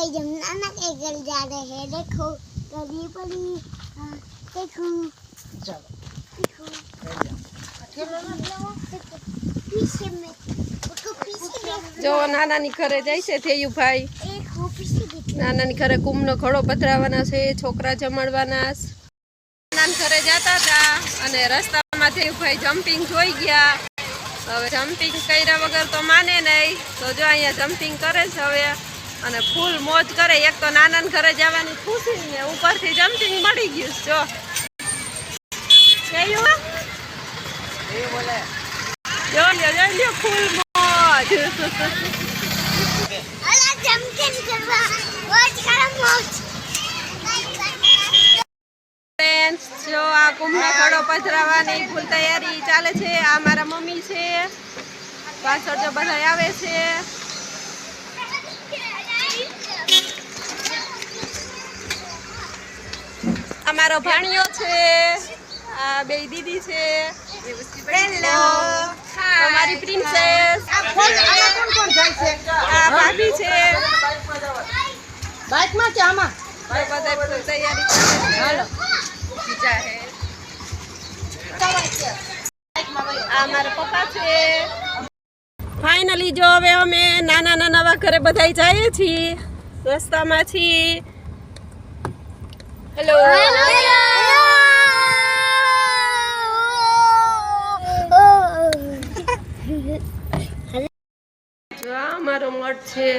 जमुना के घर जा रहे हैं देखो गली पड़ी हाँ, देखो देखो पीछे में उसको पीछे देख જો નાનાની ઘરે જાય છે થેયુભાઈ एक वो पीछे देख નાનાની ઘરે કુંભનો ઘડો પધરાવાના છે છોકરા જમાડવાના છે. નાના ઘરે જતા હતા અને રસ્તામાં થેયુભાઈ જમ્પિંગ જોઈ ગયા હવે જમ્પિંગ કર્યા વગર તો માને નહીં તો જો અહીંયા જમ્પિંગ કરે છે હવે અને ફૂલ મોજ કરે. એક તો નાના ઘરે જવાની ખુશી ને ઉપરથી જમતી મળી ગયું જો. ફૂલ મોજ. જો આ કુંભનો ઘડો ફૂલ તૈયારી ચાલે છે. આ મારા મમ્મી છે. પાછળ જો બધા આવે છે. મારો ભાણિયો છે આ બે દીદી છે. હેલો અમારી પ્રિન્સેસ. કોણ કોણ જાય છે? આ ભાભી છે. બાઇકમાં કે આમાં? બધા તૈયારી છે. હાલો. બીજા હે. આ મારા પપ્પા છે. ફાઇનલી જો હવે અમે નાના નાના ઘરે બધાય જઈએ છીએ રસ્તામાં છીએ. હેલો અમારો મઠ છે.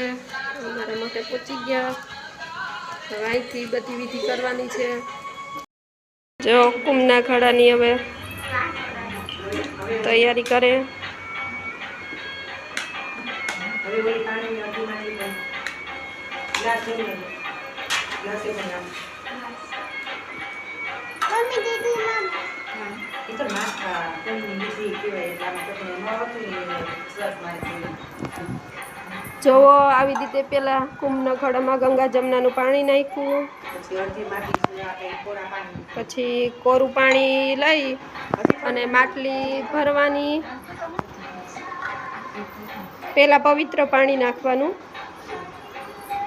અમારા મઠે પહોંચી ગયા. હવે અહીંથી બધી વિધિ કરવાની છે. જો કુંભના ખડાની હવે તૈયારી કરે. મમ્મી દીદી મમ હા એ તો માં તેમની દીદી કહેવાય એટલે આમ તો ન હતું ને સ્વર્ગ મારી જોવો આવી રીતે પેલા કુંભના ખડામાં ગંગા જમનાનું પાણી નાખ્યું. પછી કોરું પાણી. લઈ અને માટલી ભરવાની. પહેલાં પવિત્ર પાણી નાખવાનું.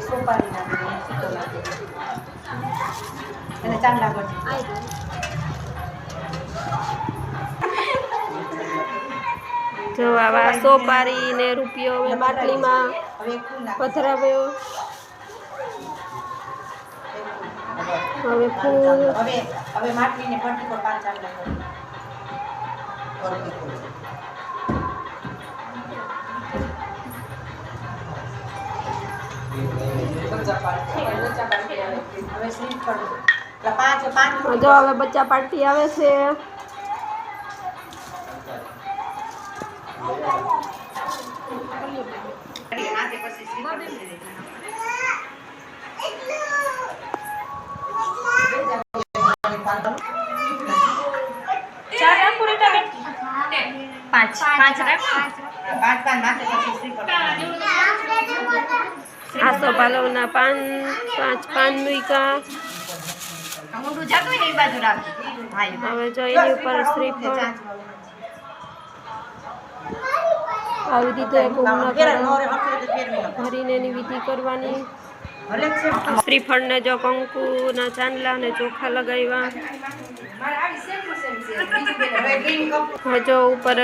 સોપારી અને ચાંદા જો આવા સોપારી ને રૂપિયો હવે માટલીમાં હવે ફૂલ. હવે હવે માટલીને ફરતી પર પાંચ આમ લખો જો હવે બચ્ચા પાર્ટી આવે છે. પાંચ પાંચ પાંચ આસો પાલવના પાન પાંચ પાન મૂક્યા. હવે જો એની ઉપર શ્રીફળ આવી રીતે. ભરીને એની વિધિ કરવાની. શ્રીફળને જો કંકુના ચાંદલા અને ચોખા લગાવ્યા હવે green કપ હવે જો ઉપર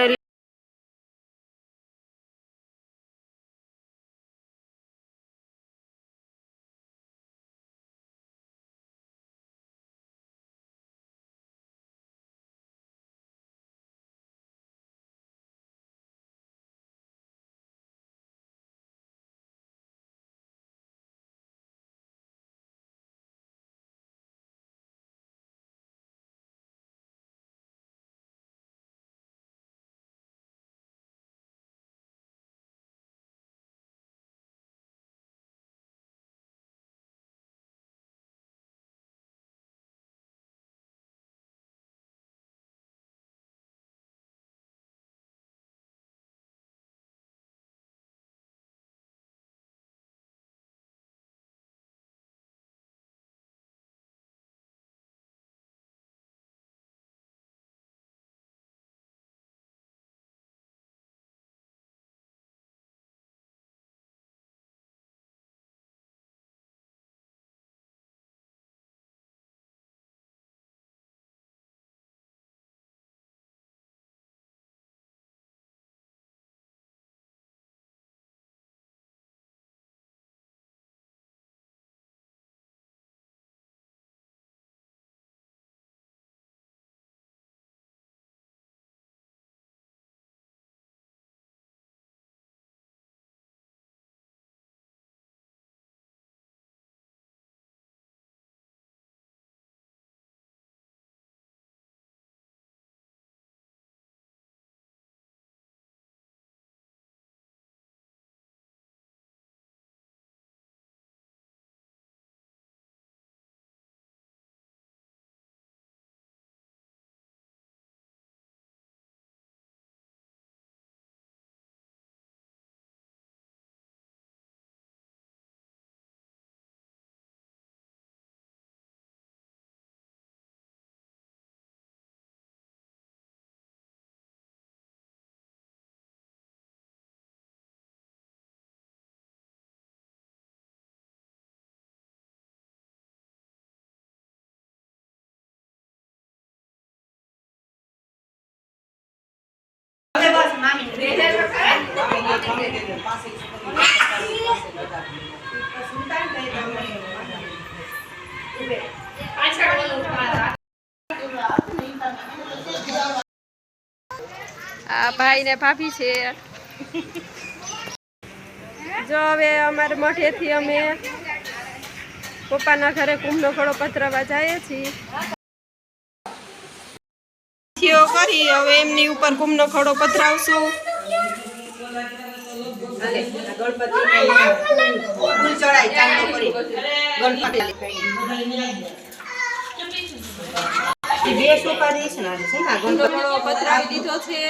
આ ભાઈ ને ભાભી છે. જો હવે અમારે મઠેથી અમે પપ્પાના ઘરે કુંભનો ખડો પથરાવા જઈએ છીએ. કરી, હવે એમની ઉપર કુંભનો ખડો પધરાવશું ફૂલ ચડાય કરી ગણપતિ બે સોપા છે ને આ છે ને? ગણપતિ ખડો પધરાવી દીધો છે.